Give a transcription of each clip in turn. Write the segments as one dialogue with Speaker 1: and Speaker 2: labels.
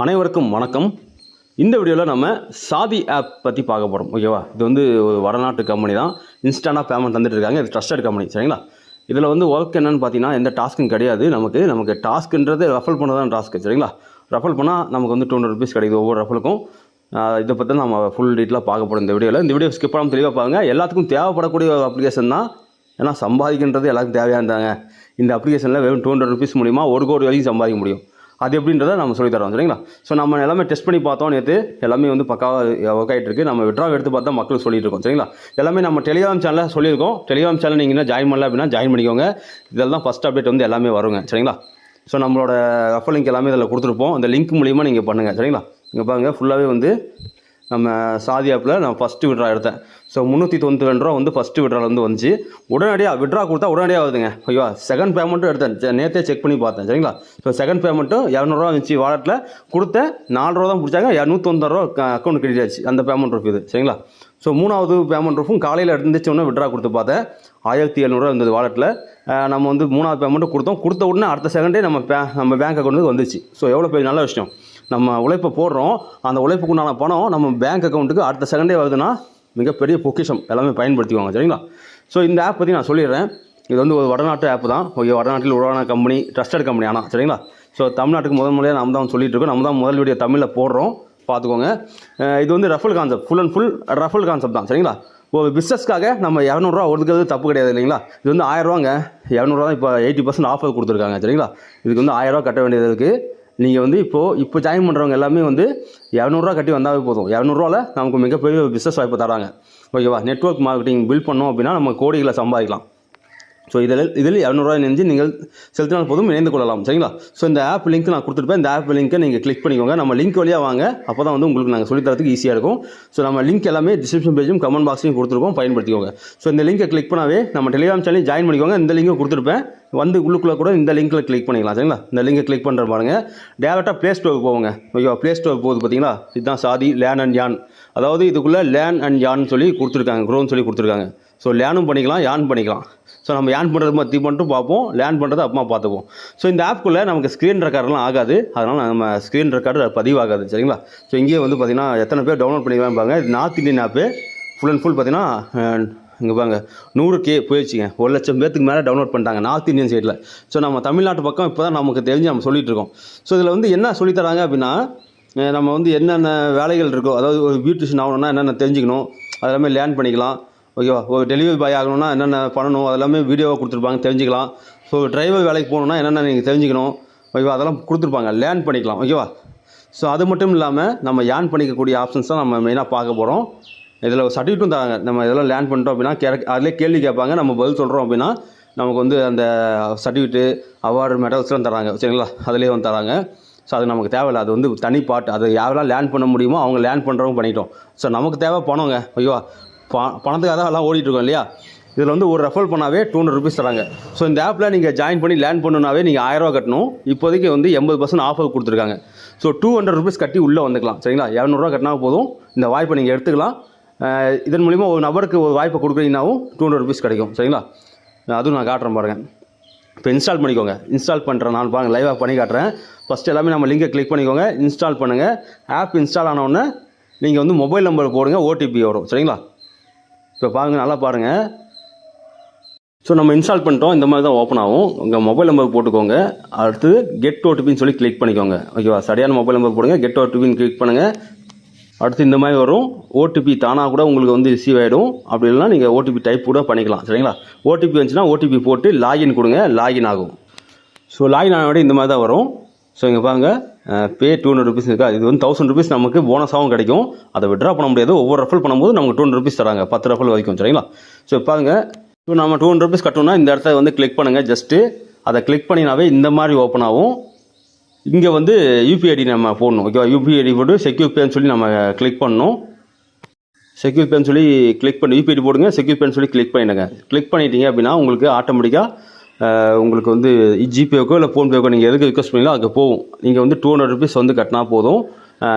Speaker 1: அனைவருக்கும் வணக்கம். இந்த வீடியோவில் நம்ம சாதி ஆப் பற்றி பார்க்க போகிறோம் ஓகேவா இது வந்து ஒரு வடநாட்டு கம்பெனி தான். இன்ஸ்டண்ட்டாக பேமெண்ட் தந்துட்டு இருக்காங்க. இது ட்ரஸ்டட் கம்பெனி சரிங்களா? இதில் வந்து ஒர்க் என்னென்னு பார்த்தீங்கன்னா எந்த டாஸ்க்கும் கிடையாது. நமக்கு நமக்கு டாஸ்க்குன்றது ரெஃபல் பண்ணதான் டாஸ்க்கு சரிங்களா? ரெஃபல் பண்ணால் நமக்கு வந்து டூ ஹண்ட்ரட் ருபீஸ் கிடைக்குது ஒவ்வொரு ரெஃபலுக்கும் இதை பற்றி நம்ம ஃபுல் டீட்டெயிலாக பார்க்க போகிறோம் இந்த வீடியோவில் இந்த வீடியோ ஸ்கிப் பண்ணாமல் தெளிவாக பாருங்க. எல்லாத்துக்கும் தேவைப்படக்கூடிய ஒரு அப்ளிகேஷன் தான். ஏன்னா சம்பாதிக்கின்றது எல்லாருக்கும் இருந்தாங்க இந்த அப்ளிகேஷனில் வெறும் டூ ஹண்ட்ரட் ருபீஸ் மூலிமா ஒரு கோடி வரைக்கும் சம்பாதிக்க முடியும். அது எப்படின்றத நம்ம சொல்லித் தரோம் சரிங்களா? ஸோ நம்ம எல்லாமே டெஸ்ட் பண்ணி பார்த்தோம் நேற்று எல்லாமே வந்து பக்காவாக ஒர்க் ஆகிட்டு இருக்கு. நம்ம விட்ரா எடுத்து பார்த்தா மக்களுக்கு சொல்லிட்டு இருக்கோம் சரிங்களா? எல்லாமே நம்ம டெலிகிராம் சேனலில் சொல்லியிருக்கோம். டெலிகிராம் சேனல் நீங்கள் இன்னும் ஜாயின் பண்ணல அப்படின்னா ஜாயின் பண்ணிக்கோங்க. இதெல்லாம் ஃபஸ்ட் அப்டேட் வந்து எல்லாமே வருங்க சரிங்களா? ஸோ நம்மளோட ரெஃபர் லிங்க் எல்லாமே இதில் கொடுத்துருப்போம். அந்த லிங்க் மூலிமா நீங்கள் பண்ணுங்கள் சரிங்களா? இங்கே பாருங்கள் ஃபுல்லாகவே வந்து நம்ம சாதி ஆப்பில் நான் ஃபஸ்ட்டு விட்ரா எடுத்தேன். ஸோ முந்நூற்றி தொண்ணூற்றி ரெண்டு ரூபா வந்து ஃபஸ்ட்டு விட்ரால வந்து வந்துச்சு. உடனடியாக விட்ரா கொடுத்தா உடனடியாக வருதுங்க. ஐயோ செகண்ட் பேமெண்ட்டும் எடுத்தேன். நேற்றே செக் பண்ணி பார்த்தேன். சரிங்களா? ஸோ செகண்ட் பேமெண்ட்டும் இரநூறுவா வந்துச்சு வாலெட்டில் கொடுத்தேன். நாலு ரூபா தான் பிடிச்சாங்க. இரநூத்தொந்தரூவா அக்கௌண்ட் கிரெடிட் ஆச்சு அந்த பேமெண்ட் ப்ரூஃப் இது. சரிங்களா? ஸோ மூணாவது பேமெண்ட் ரூஃபும் காலையில் எடுத்துச்சோன்னே உடனே விட்ரா கொடுத்து பார்த்தேன். ஆயிரத்தி எழுநூறுவா இருந்தது வாலெட்டில் நம்ம வந்து மூணாவது பேமெண்ட்டும் கொடுத்தோம். கொடுத்த உடனே அடுத்த செகண்டே நம்ம பே நம்ம பேங்க் அக்கௌண்ட்டுக்கு வந்துச்சு. ஸோ எவ்வளோ பெரிய நல்ல விஷயம். நம்ம உழைப்பை போடுறோம் அந்த உழைப்புக்கு உண்டான பணம் நம்ம பேங்க் அக்கௌண்ட்டுக்கு அடுத்த செகண்டே வருதுன்னா மிகப்பெரிய பொக்கிஷம். எல்லாமே பயன்படுத்திக்குவாங்க சரிங்களா? ஸோ இந்த ஆப் பற்றி நான் சொல்லிடுறேன். இது வந்து ஒரு வடநாட்டு ஆப் தான். ஓகே வடநாட்டில் உருவான கம்பெனி ட்ரஸ்டட் கம்பெனி ஆனால் சரிங்களா? ஸோ தமிழ்நாட்டுக்கு முதல் முறையாக நம்ம தான் சொல்லிட்டு இருக்கோம். நம்ம தான் முதல் வீடியோ தமிழில் போடுறோம். பார்த்துக்கோங்க. இது வந்து referral concept full and full referral concept தான் சரிங்களா? ஒரு பிஸ்னஸ்க்காக நம்ம இரநூறுவா ஒதுக்கிறது தப்பு கிடையாது இல்லைங்களா? இது வந்து ஆயிரரூவாங்க இரநூறுவா தான் இப்போ எயிட்டி பர்சன்ட் ஆஃபர் கொடுத்துருக்காங்க சரிங்களா? இதுக்கு வந்து ஆயிரரூவா கட்ட வேண்டியது இருக்குது நீங்கள் வந்து இப்போது இப்போ ஜாயின் பண்ணுறவங்க எல்லாமே வந்து இரநூறுவா கட்டி வந்தாவே போதும். இரநூறுவாவில் நமக்கு மிகப்பெரிய பிஸ்னஸ் வாய்ப்பு தராங்க. ஓகேவா நெட்வொர்க் மார்க்கெட்டிங் பில்ட் பண்ணோம் அப்படின்னா நம்ம கோடிகளை சம்பாதிக்கலாம். ஸோ இதில் இதில் இரநூறுவா நெஞ்சு நீங்கள் செலுத்தினால் போதும் இணைந்து கொள்ளலாம். சரிங்களா? ஸோ இந்த ஆப் லிங்க் நான் கொடுத்துருப்பேன். இந்த ஆப் லிங்க்கை நீங்கள் கிளிக் பண்ணிக்கோங்க. நம்ம லிங்க் வழியாக வாங்க. அப்போ தான் வந்து உங்களுக்கு நாங்கள் சொல்லித்தரத்துக்கு ஈஸியாக இருக்கும். ஸோ நம்ம லிங்க் எல்லாமே டிஸ்கிரிப்ஷன் பேஜும் கமெண்ட் பாக்ஸையும் கொடுத்துருக்கோம். பயன்படுத்திக்கோங்க. ஸோ இந்த லிங்கை கிளிக் பண்ணாவே நம்ம டெலிகிராம் சேனல் ஜாயின் பண்ணிக்கோங்க. இந்த லிங்கை கொடுத்துருப்பேன். வந்து உள்ளுக்குள்ளே கூட இந்த லிங்க்கில் கிளிக் பண்ணிக்கலாம். சரிங்களா? இந்த லிங்கை கிளிக் பண்ணுற பாருங்க. டேரெக்டாக ப்ளே ஸ்டோருக்கு போவோங்க. ஓகேவா? ப்ளே ஸ்டோர் போகுது பார்த்தீங்களா? இதுதான் சாதி லேன் அண்ட் யான் அதாவது இதுக்குள்ளே லேன் அண்ட் யான் சொல்லி கொடுத்துருக்காங்க. க்ரோன்னு சொல்லி கொடுத்துருக்காங்க. ஸோ லேனும் பண்ணிக்கலாம் யான் பண்ணிக்கலாம். ஸோ நம்ம ஏர்ன் பண்ணுறது தீ மட்டும் பார்ப்போம் லேன் பண்ணுறது அப்புறமா பார்த்துப்போம் ஸோ இந்த ஆப்குள்ளே நமக்கு ஸ்க்ரீன் ரெக்கார்டெலாம் ஆகாது. அதனால் நம்ம ஸ்க்ரீன் ரெக்கார்டு பதிவாகாது சரிங்களா? ஸோ இங்கேயே வந்து பார்த்தீங்கன்னா எத்தனை பேர் டவுன்லோட் பண்ணிக்கலாம்பாங்க இது north Indian app full and full பார்த்தீங்கன்னா இங்கே பாருங்க நூறு கே போயிடுச்சுங்க. ஒரு லட்சம் பேத்துக்கு மேலே டவுன்லோட் பண்ணிட்டாங்க நார்த் இந்தியன் சைடில் ஸோ நம்ம தமிழ்நாட்டு பக்கம் இப்போ தான் நமக்கு தெரிஞ்சு நம்ம சொல்லிட்டு இருக்கோம். ஸோ இதில் வந்து என்ன சொல்லித்தராங்க அப்படின்னா நம்ம வந்து என்னென்ன வேலைகள் இருக்கோ அதாவது ஒரு பியூட்டிஷியன் ஆகணும்னா என்னென்ன தெரிஞ்சுக்கணும் அதெல்லாமே லேர்ன் பண்ணிக்கலாம். ஓகேவா? ஒரு டெலிவரி பாய் ஆகணும்னா என்னென்ன பண்ணணும்? அதெல்லாமே வீடியோவாக கொடுத்துருப்பாங்க தெரிஞ்சுக்கலாம். ஸோ டிரைவர் வேலைக்கு போகணுன்னா என்னென்ன நீங்கள் தெரிஞ்சுக்கணும்? ஓகேவா? அதெல்லாம் கொடுத்துருப்பாங்க. லேர்ன் பண்ணிக்கலாம் ஓகேவா? ஸோ அது மட்டும் இல்லாமல் நம்ம ஏர்ன் பண்ணிக்கக்கூடிய ஆப்ஷன்ஸ் தான் நம்ம மெயினாக பார்க்க போகிறோம் இதில் சர்டிஃபிகேட்டும் தராங்க. நம்ம இதெல்லாம் லேர்ன் பண்ணிட்டோம் அப்படின்னா கே அதிலே கேள்வி கேட்பாங்க. நம்ம பதில் சொல்கிறோம் அப்படின்னா நமக்கு வந்து அந்த சர்டிஃபிகேட்டு அவார்டு மெடல்ஸ்லாம் தராங்க. சரிங்களா? அதிலே வந்து தராங்க. ஸோ அது நமக்கு தேவையில்லை. அது வந்து தனி பாட்டு அது யாரெல்லாம் லேர்ன் பண்ண முடியுமோ அவங்க லேர்ன் பண்ணுறவங்க பண்ணிட்டோம். ஸோ நமக்கு தேவை பணங்க ஐயோ பணத்துக்காக தான் எல்லாம் ஓடிட்டு இருக்கோம் இல்லையா? இதில் வந்து ஒரு ரெஃபர் பண்ணாவே டூ ஹண்ட்ரட் ருபீஸ் தராங்க. ஸோ இந்த ஆப்பில் நீங்கள் ஜாயின் பண்ணி லேர்ன் பண்ணுனாவே நீங்கள் ஆயிரரூவா கட்டணும். இப்போதைக்கு வந்து எண்பது பர்சன்ட் ஆஃபர் கொடுத்துருக்காங்க. ஸோ டூ ஹண்ட்ரட் ருபீஸ் கட்டி உள்ளே வந்துக்கலாம். சரிங்களா? இரநூறுவா கட்டினா போதும். இந்த வாய்ப்பை நீங்கள் எடுத்துக்கலாம். இதன் மூலிமா ஒரு நபருக்கு ஒரு வாய்ப்பை கொடுக்குறீங்கனாவும் டூ ஹண்ட்ரட் ருபீஸ் கிடைக்கும். சரிங்களா? அதுவும் நான் காட்டுறேன் பாருங்கள் இப்போ இன்ஸ்டால் பண்ணிக்கோங்க. இன்ஸ்டால் பண்ணுறேன் நான் பாருங்கள் லைவாக பண்ணி காட்டுறேன். ஃபஸ்ட் எல்லாமே நம்ம லிங்கை கிளிக் பண்ணிக்கோங்க. இன்ஸ்டால் பண்ணுங்கள் ஆப் இன்ஸ்டால் ஆனவுடனே நீங்கள் வந்து மொபைல் நம்பர் போடுங்க ஓடிபி வரும். சரிங்களா? இப்போ பாருங்கள் நல்லா பாருங்கள் ஸோ நம்ம இன்ஸ்டால் பண்ணிட்டோம். இந்த மாதிரி தான் ஓப்பன் ஆகும். உங்கள் மொபைல் நம்பர் போட்டுக்கோங்க. அடுத்து கெட் ஓடிபின்னு சொல்லி கிளிக் பண்ணிக்கோங்க. ஓகேவா சரியான மொபைல் நம்பர் போடுங்க. கெட் ஓடிபின்னு கிளிக் பண்ணுங்கள் அடுத்து இந்த மாதிரி வரும். ஓடிபி தானாக கூட உங்களுக்கு வந்து ரிசீவ் ஆகிடும் அப்படி இல்லைனா நீங்கள் ஓடிபி டைப் கூட பண்ணிக்கலாம். சரிங்களா? ஓடிபி வந்துச்சுன்னா ஓடிபி போட்டு லாகின் கொடுங்க. லாகின் ஆகும். ஸோ லாகின் ஆன இந்த மாதிரி தான் வரும். ஸோ இங்கே பாருங்கள் பே டூ ஹண்ட்ரட் ருபீஸ் இருக்கா? இது வந்து தௌசண்ட் ருபீஸ் நமக்கு போனஸாகவும் கிடைக்கும். அதை விட்ரா பண்ண முடியாது. ஒவ்வொரு ரெஃபல் பண்ணும்போது நமக்கு டூ ஹண்ட்ரட் ருபீஸ் தராங்க. பத்து ரெஃபல் வரைக்கும் சரிங்களா? ஸோ பாருங்க. இப்போ நம்ம டூ ஹண்ட்ரட் ருபீஸ் கட்டணும்னா இந்த இடத்த வந்து கிளிக் பண்ணுங்கள் ஜஸ்ட்டு அதை கிளிக் பண்ணினாவே இந்த மாதிரி ஓப்பன் ஆகும். இங்கே வந்து யூபிஐடி நம்ம போடணும். ஓகேவா? யூபிஐடி போட்டு செக்யூர் பேன்னு சொல்லி நம்ம கிளிக் பண்ணணும். செக்யூர் பேன்னு சொல்லி கிளிக் பண்ணி யூபிஐடி போடுங்க. செக்யூர் பேன்னு சொல்லி கிளிக் பண்ணிடுங்க. கிளிக் பண்ணிட்டீங்க அப்படின்னா உங்களுக்கு ஆட்டோமேட்டிக்காக உங்களுக்கு வந்து ஜிபேக்கோ இல்லை ஃபோன்பேக்கோ நீங்கள் எதுக்கு ரிக்வஸ்ட் பண்ணீங்களோ அதுக்கு போகும். நீங்கள் வந்து டூ ஹண்ட்ரட் ருபீஸ் வந்து கட்டினா போதும்.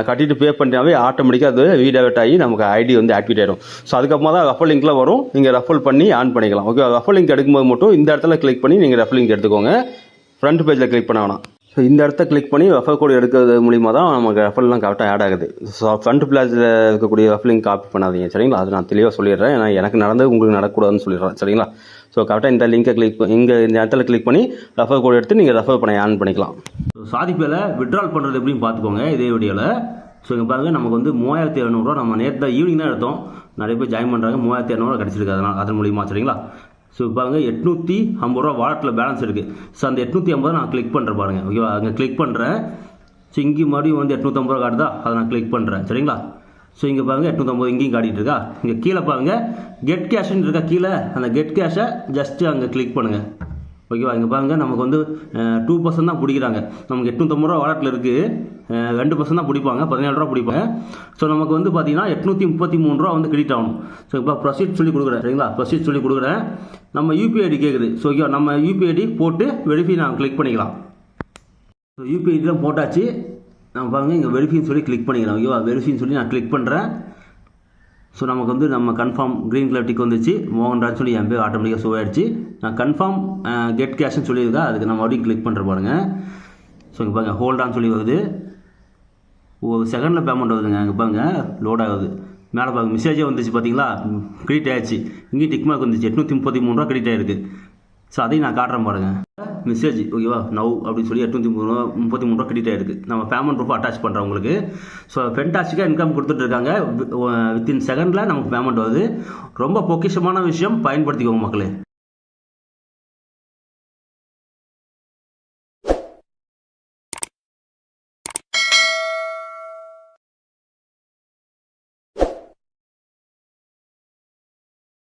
Speaker 1: கட்டிட்டு பே பண்ணிட்டாவே ஆட்டோமேட்டிக்காக அது ரீடைவர்ட் ஆகி நமக்கு ஐடி வந்து ஆக்டிவேட் ஆகிடும் ஸோ அதுக்கப்புறமா தான் ரஃபல் லிங்க்லாம் வரும். நீங்கள் ரஃபல் பண்ணி ஆன் பண்ணிக்கலாம். ஓகே ரஃபல் லிங்க் எடுக்கும்போது மட்டும் இந்த இடத்துல கிளிக் பண்ணி நீங்கள் ரஃபல் லிங்க் எடுத்துக்கோங்க. ஃப்ரண்ட் பேஜில் கிளிக் பண்ண வேணாம். ஸோ இந்த இடத்த கிளிக் பண்ணி ரெஃபர் கோடு எடுக்கிறது மூலிமா தான் நமக்கு ரெஃபர்லாம் கரெக்டாக ஆட் ஆகுது. ஸோ ஃப்ரண்ட் பிளாஸில் இருக்கக்கூடிய ரெஃபர்லிங் காப்பி பண்ணாதீங்க சரிங்களா? அது நான் தெளிவாக சொல்லிடுறேன். ஏன்னா எனக்கு நடந்தது உங்களுக்கு நடக்கூடாதுன்னு சொல்லிடுறேன் சரிங்களா? ஸோ கரெக்டாக இந்த லிங்கை கிளிக் இங்கே இந்த இடத்துல கிளிக் பண்ணி ரெஃபர் கோடு எடுத்து நீங்கள் ரெஃபர் பண்ண ஆன் பண்ணிக்கலாம். ஸோ சாதிப்பில் விட்ரால் பண்ணுறது எப்படின்னு பார்த்துக்கோங்க இதே வீடியோவில் ஸோ இங்கே பாருங்கள் நமக்கு வந்து மூவாயிரத்தி இரநூறுவா நம்ம நேற்று ஈவினிங் தான் எடுத்தோம். நிறைய பேர் ஜாயின் பண்ணுறாங்க மூவாயிரத்தி இரநூறுவா கிடச்சிருக்கு அதனால் அதன் மூலியமாக சரிங்களா? ஸோ பாருங்கள் எட்நூற்றி ஐம்பது ரூபா வாலெட்டில் பேலன்ஸ் இருக்குது ஸோ அந்த எட்நூற்றி ஐம்பது நான் கிளிக் பண்ணுறேன் பாருங்கள் ஓகேவா? அங்கே கிளிக் பண்ணுறேன் ஸோ இங்கே மறுபடியும் வந்து எட்நூற்றம்பது ரூபா காட்டுதா? அதை நான் கிளிக் பண்ணுறேன் சரிங்களா? ஸோ இங்கே பாருங்கள் எட்நூற்றம்பது இங்கேயும் காட்டிட்டு இருக்கா? இங்கே கீழே பாருங்கள் கெட் கேஷ்னு இருக்கா கீழே? அந்த கெட் கேஷை ஜஸ்ட்டு அங்கே கிளிக் பண்ணுங்கள் ஓகேவா? இங்கே பாருங்கள் நமக்கு வந்து டூ பர்சன்ட் தான் பிடிக்கிறாங்க. நமக்கு எட்நூற்றம்பது ரூபா வாலெட்டில் இருக்குது ரெண்டு பர்சன்ட் தான் பிடிப்பாங்க. பதினேழு ரூபா பிடிப்பாங்க. ஸோ நமக்கு வந்து பார்த்தீங்கன்னா எட்நூற்றி முப்பத்தி மூணு ரூபா வந்து கிரெடிட் ஆகணும். ஸோ இப்போ ப்ரொசீட் சொல்லி கொடுக்குறேன். சரிங்களா? ப்ரொசீட் சொல்லி கொடுக்குறேன். நம்ம யூபிஐ ஐடி கேட்குது ஸோ ஓகேவா? நம்ம யூபிஐ ஐடி போட்டு வெரிஃபை நான் கிளிக் பண்ணிக்கலாம். ஸோ யூபிஐ ஐடிலாம் போட்டாச்சு. நம்ம பாருங்கள் இங்கே வெரிஃபின்னு சொல்லி கிளிக் பண்ணிக்கிறேன் ஓகேவா? வெரிஃபின்னு சொல்லி நான் கிளிக் பண்ணுறேன் ஸோ நமக்கு வந்து நம்ம கன்ஃபார்ம் க்ரீன் கலர் டிக் வந்துச்சு. மோகன்ராஜ் சொல்லி என் பேர் ஆட்டோமேட்டிக்காக ஷோ ஆயிடுச்சு. நான் கன்ஃபார்ம் கெட் கேஷ்னு சொல்லியிருக்கேன் அதுக்கு நம்ம மறுபடியும் கிளிக் பண்ணுற பாருங்க. ஸோ இங்கே பாருங்க ஹோல்டான்னு சொல்லி வருது. ஒரு செகண்டில் பேமெண்ட் வருதுங்க. இங்கே பாருங்க லோட் ஆகுது. மேலே பாருங்க மெசேஜே வந்துச்சு பார்த்தீங்களா கிரெடிட் ஆயிடுச்சு. இங்கேயும் டிக் மார்க் வந்துச்சு. எட்நூற்றி முப்பத்தி மூணு ரூபா கிரெடிட் ஆயிருக்கு. ஸோ அதையும் நான் காட்டுறேன் பாருங்க. மெசேஜ் ஓகேவா நவ் அப்படின்னு சொல்லி எட்நூற்றி மூணு ரூபா முப்பத்தி மூணு ரூபா கிரெடிட் ஆயிருக்கு. நம்ம பேமெண்ட் ரூபா அட்டாச் பண்ணுறோம் உங்களுக்கு. ஸோ ஃபென்டாஸ்டிக்காக இன்கம் கொடுத்துட்டு இருக்காங்க. வித்தின் செகண்டில் நமக்கு பேமெண்ட் வருது. ரொம்ப பொக்கிஷமான விஷயம் பயன்படுத்திக்கோங்க மக்களே.